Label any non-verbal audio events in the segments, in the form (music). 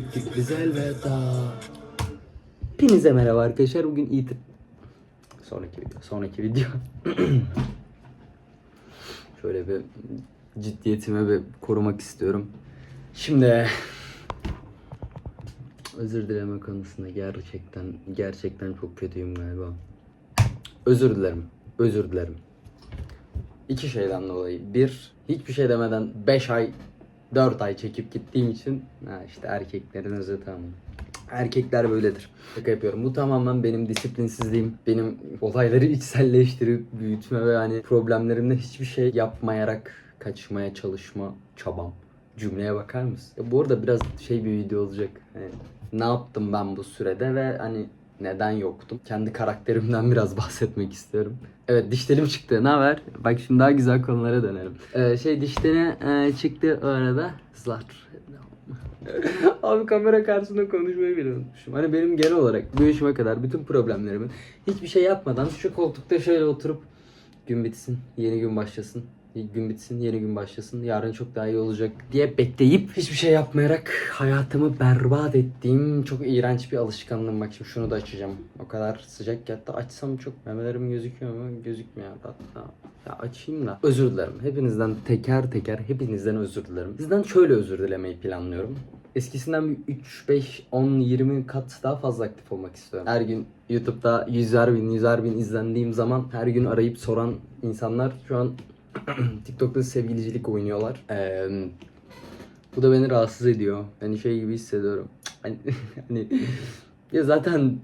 Çektik biz elveda. Hepinize merhaba arkadaşlar. Bugün itir... Sonraki video. Sonraki video. (clears throat) Şöyle bir ciddiyetimi bir korumak istiyorum. Şimdi özür dileme konusunda gerçekten gerçekten çok kötüyüm galiba. Özür dilerim. Özür dilerim. İki şeyden dolayı. Bir, hiçbir şey demeden 5 ay 4 ay çekip gittiğim için ha işte erkeklerin özeti ama. Erkekler böyledir. Şaka yapıyorum. Bu tamamen benim disiplinsizliğim. Benim olayları içselleştirip büyütme ve hani problemlerimde hiçbir şey yapmayarak kaçmaya çalışma çabam. Cümleye bakar mısın? Ya bu arada biraz şey bir video olacak. Hani ne yaptım ben bu sürede ve hani neden yoktum? Kendi karakterimden (laughs) biraz bahsetmek istiyorum. Evet dişlerim çıktı. Ne haber? Bak şimdi daha güzel konulara dönelim. Ee, şey dişlerine e, çıktı o arada. Zlar. (laughs) Abi kamera karşısında konuşmayı bile unutmuşum. Hani benim genel olarak bu yaşıma kadar bütün problemlerimi hiçbir şey yapmadan şu koltukta şöyle oturup gün bitsin, yeni gün başlasın. Gün bitsin, yeni gün başlasın. Yarın çok daha iyi olacak diye bekleyip hiçbir şey yapmayarak hayatımı berbat ettiğim çok iğrenç bir alışkanlığım. Bak şimdi şunu da açacağım. O kadar sıcak ki hatta açsam çok memelerim gözüküyor mu? Gözükmüyor hatta. Ya açayım da. Özür dilerim. Hepinizden teker teker hepinizden özür dilerim. Sizden şöyle özür dilemeyi planlıyorum. Eskisinden bir 3, 5, 10, 20 kat daha fazla aktif olmak istiyorum. Her gün YouTube'da yüzer bin, yüzer bin izlendiğim zaman her gün arayıp soran insanlar şu an (clears throat) TikTok'ta sevgilicilik oynuyorlar. Ee, bu da beni rahatsız ediyor. Hani şey gibi hissediyorum. Hani, (laughs) hani ya zaten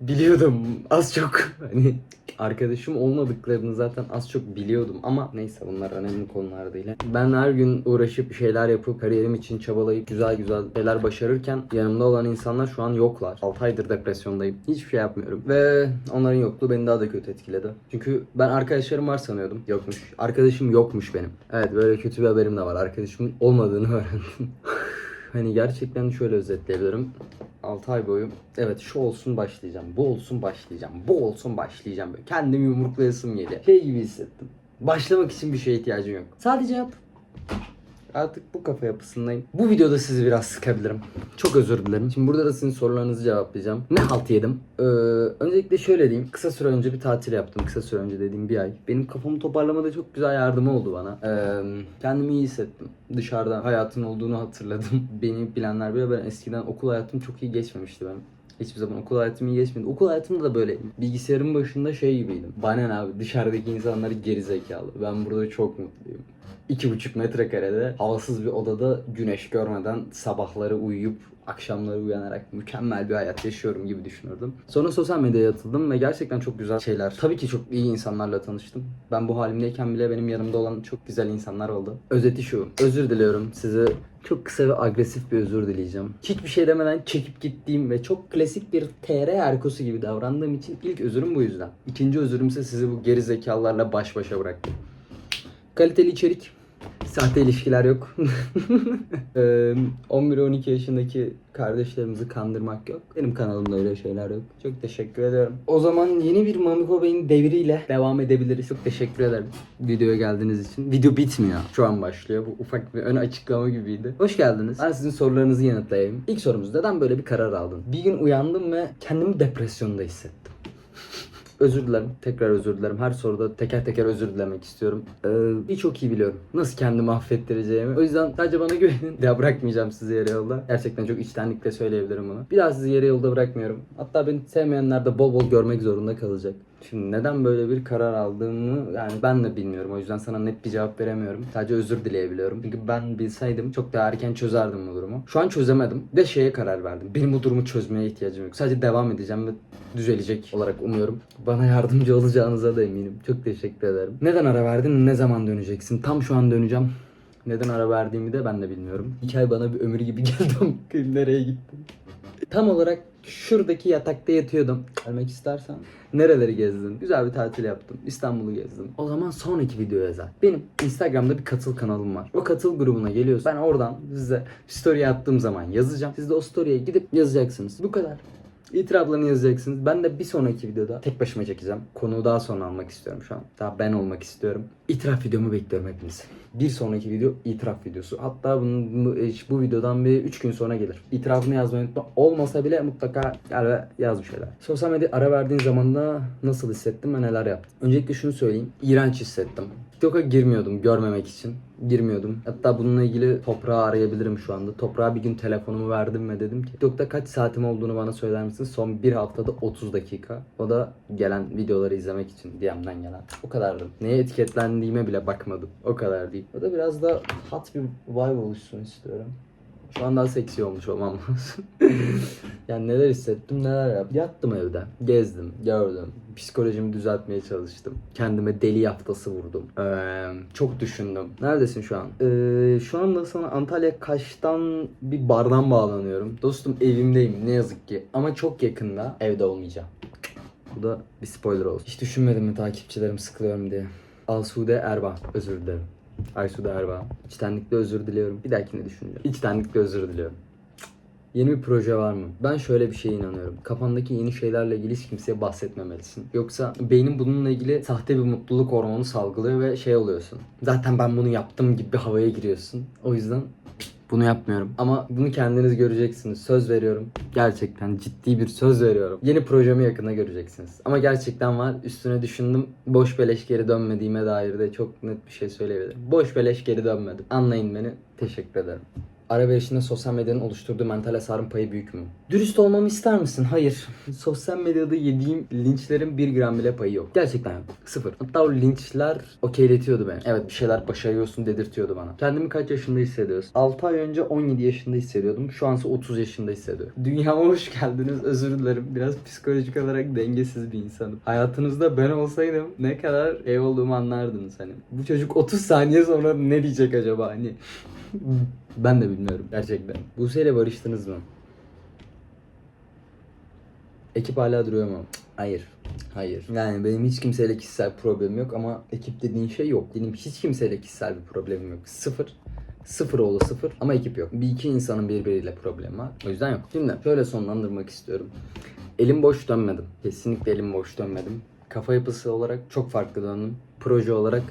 biliyordum az çok hani arkadaşım olmadıklarını zaten az çok biliyordum ama neyse bunlar önemli konular değil. Ben her gün uğraşıp şeyler yapıp kariyerim için çabalayıp güzel güzel şeyler başarırken yanımda olan insanlar şu an yoklar. 6 aydır depresyondayım. Hiçbir şey yapmıyorum. Ve onların yokluğu beni daha da kötü etkiledi. Çünkü ben arkadaşlarım var sanıyordum. Yokmuş. Arkadaşım yokmuş benim. Evet böyle kötü bir haberim de var. Arkadaşımın olmadığını (laughs) öğrendim. Hani gerçekten şöyle özetleyebilirim. 6 ay boyu evet şu olsun başlayacağım, bu olsun başlayacağım, bu olsun başlayacağım. Böyle kendimi yumruklayasım geliyor. Şey gibi hissettim. Başlamak için bir şeye ihtiyacım yok. Sadece yap. Artık bu kafa yapısındayım. Bu videoda sizi biraz sıkabilirim. Çok özür dilerim. Şimdi burada da sizin sorularınızı cevaplayacağım. Ne halt yedim? Ee, öncelikle şöyle diyeyim. Kısa süre önce bir tatil yaptım. Kısa süre önce dediğim bir ay. Benim kafamı toparlamada çok güzel yardımı oldu bana. Ee, kendimi iyi hissettim. Dışarıda hayatın olduğunu hatırladım. (laughs) Beni bilenler bile ben eskiden okul hayatım çok iyi geçmemişti benim. Hiçbir zaman okul hayatım iyi geçmedi. Okul hayatımda da böyleydim. Bilgisayarın başında şey gibiydim. Bana ne abi dışarıdaki insanlar geri zekalı. Ben burada çok mutluyum. İki buçuk metrekarede havasız bir odada güneş görmeden sabahları uyuyup akşamları uyanarak mükemmel bir hayat yaşıyorum gibi düşünürdüm. Sonra sosyal medyaya atıldım ve gerçekten çok güzel şeyler. Tabii ki çok iyi insanlarla tanıştım. Ben bu halimdeyken bile benim yanımda olan çok güzel insanlar oldu. Özeti şu. Özür diliyorum size çok kısa ve agresif bir özür dileyeceğim. Hiçbir şey demeden çekip gittiğim ve çok klasik bir TR erkosu gibi davrandığım için ilk özürüm bu yüzden. İkinci özürüm ise sizi bu geri zekalarla baş başa bıraktım. Kaliteli içerik, sahte ilişkiler yok. (laughs) Eee, 11-12 yaşındaki kardeşlerimizi kandırmak yok. Benim kanalımda öyle şeyler yok. Çok teşekkür ediyorum. O zaman yeni bir Mamiko Bey'in devriyle devam edebiliriz. Çok teşekkür ederim videoya geldiğiniz için. Video bitmiyor. Şu an başlıyor. Bu ufak bir ön açıklama gibiydi. Hoş geldiniz. Ben sizin sorularınızı yanıtlayayım. İlk sorumuz neden böyle bir karar aldın? Bir gün uyandım ve kendimi depresyonda hissettim. Özür dilerim. Tekrar özür dilerim. Her soruda teker teker özür dilemek istiyorum. Ee, Birçok iyi biliyorum. Nasıl kendimi affettireceğimi. O yüzden sadece bana güvenin. (laughs) Ya bırakmayacağım sizi yarı yolda. Gerçekten çok içtenlikle söyleyebilirim bunu. Bir daha sizi yarı yolda bırakmıyorum. Hatta beni sevmeyenler de bol bol görmek zorunda kalacak. Şimdi neden böyle bir karar aldığımı yani ben de bilmiyorum. O yüzden sana net bir cevap veremiyorum. Sadece özür dileyebiliyorum. Çünkü ben bilseydim çok daha erken çözerdim bu durumu. Şu an çözemedim ve şeye karar verdim. Benim bu durumu çözmeye ihtiyacım yok. Sadece devam edeceğim ve düzelecek olarak umuyorum. Bana yardımcı olacağınıza da eminim. Çok teşekkür ederim. Neden ara verdin? Ne zaman döneceksin? Tam şu an döneceğim. Neden ara verdiğimi de ben de bilmiyorum. Hikaye bana bir ömür gibi (laughs) geldi nereye gittim. Tam olarak şuradaki yatakta yatıyordum. Gelmek istersen. Nereleri gezdin? Güzel bir tatil yaptım. İstanbul'u gezdim. O zaman sonraki videoya yazar. Benim Instagram'da bir katıl kanalım var. O katıl grubuna geliyorsun. Ben oradan size story attığım zaman yazacağım. Siz de o story'e gidip yazacaksınız. Bu kadar. İtiraflarını yazacaksınız. Ben de bir sonraki videoda tek başıma çekeceğim. Konuğu daha sonra almak istiyorum şu an. Daha ben olmak istiyorum. İtiraf videomu bekliyorum hepiniz. Bir sonraki video itiraf videosu. Hatta bunun, bu, bu videodan bir 3 gün sonra gelir. İtirafını yazmayı unutma. Olmasa bile mutlaka gel yaz bir şeyler. Sosyal medya ara verdiğin zaman da nasıl hissettim ve neler yaptım? Öncelikle şunu söyleyeyim. İğrenç hissettim. TikTok'a girmiyordum görmemek için. Girmiyordum. Hatta bununla ilgili toprağı arayabilirim şu anda. Toprağa bir gün telefonumu verdim ve dedim ki TikTok'ta kaç saatim olduğunu bana söyler misin? Son bir haftada 30 dakika. O da gelen videoları izlemek için DM'den gelen. O kadardı. Neye etiketlendiğime bile bakmadım. O kadar değil. O da biraz da hot bir vibe oluşsun istiyorum. Şu an daha seksi olmuş olmam lazım. (laughs) yani neler hissettim neler yaptım. Yattım evde. Gezdim, gördüm. Psikolojimi düzeltmeye çalıştım. Kendime deli yaftası vurdum. Ee, çok düşündüm. Neredesin şu an? Ee, şu anda sana Antalya Kaş'tan bir bardan bağlanıyorum. Dostum evimdeyim ne yazık ki. Ama çok yakında evde olmayacağım. Bu da bir spoiler olsun. Hiç düşünmedim mi takipçilerim sıkılıyorum diye. Alsude Erbağ. Özür dilerim. Aysude Erbağ. İçtenlikle özür diliyorum. Bir dahakine düşüneceğim. İçtenlikle özür diliyorum. Yeni bir proje var mı? Ben şöyle bir şeye inanıyorum. Kafandaki yeni şeylerle ilgili hiç kimseye bahsetmemelisin. Yoksa beynin bununla ilgili sahte bir mutluluk hormonu salgılıyor ve şey oluyorsun. Zaten ben bunu yaptım gibi bir havaya giriyorsun. O yüzden bunu yapmıyorum. Ama bunu kendiniz göreceksiniz. Söz veriyorum. Gerçekten ciddi bir söz veriyorum. Yeni projemi yakında göreceksiniz. Ama gerçekten var. Üstüne düşündüm. Boş beleş geri dönmediğime dair de çok net bir şey söyleyebilirim. Boş beleş geri dönmedim. Anlayın beni. Teşekkür ederim. Ara verişinde sosyal medyanın oluşturduğu mental hasarın payı büyük mü? Dürüst olmamı ister misin? Hayır. (laughs) Sosyal medyada yediğim linçlerin bir gram bile payı yok. Gerçekten. Sıfır. Hatta o linçler okeyletiyordu beni. Evet bir şeyler başarıyorsun dedirtiyordu bana. Kendimi kaç yaşında hissediyorsun? 6 ay önce 17 yaşında hissediyordum. Şu ansa 30 yaşında hissediyorum. Dünyama hoş geldiniz. Özür dilerim. Biraz psikolojik olarak dengesiz bir insanım. Hayatınızda ben olsaydım ne kadar ev olduğumu anlardınız hani. Bu çocuk 30 saniye sonra ne diyecek acaba hani? (laughs) Ben de bilmiyorum gerçekten. Buse ile barıştınız mı? Ekip hala duruyor mu? Hayır. Hayır. Yani benim hiç kimseyle kişisel problemim yok ama ekip dediğin şey yok. Benim hiç kimseyle kişisel bir problemim yok. Sıfır. Sıfır oğlu sıfır ama ekip yok. Bir iki insanın birbiriyle problemi var. O yüzden yok. Şimdi şöyle sonlandırmak istiyorum. Elim boş dönmedim. Kesinlikle elim boş dönmedim. Kafa yapısı olarak çok farklı döndüm. Proje olarak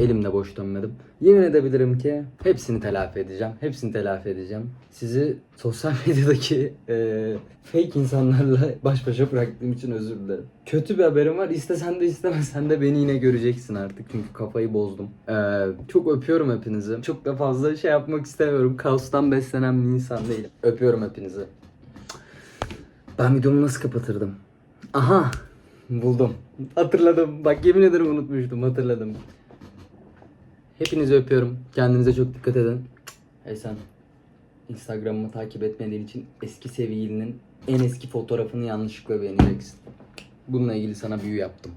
elimde boş dönmedim. Yemin edebilirim ki hepsini telafi edeceğim. Hepsini telafi edeceğim. Sizi sosyal (laughs) medyadaki eee, fake insanlarla baş başa bıraktığım için özür dilerim. Kötü bir haberim var. İstesen de istemesen de beni yine göreceksin artık. Çünkü kafayı bozdum. Eee, çok öpüyorum hepinizi. Çok da fazla şey yapmak istemiyorum. Kaostan beslenen bir insan değilim. Öpüyorum hepinizi. Ben videomu nasıl kapatırdım? Aha! Buldum. Hatırladım. Bak yemin ederim unutmuştum. Hatırladım. Hepinizi öpüyorum. Kendinize çok dikkat edin. Hey sen. Instagram'ımı takip etmediğin için eski sevgilinin en eski fotoğrafını yanlışlıkla beğeneceksin. Bununla ilgili sana büyü yaptım.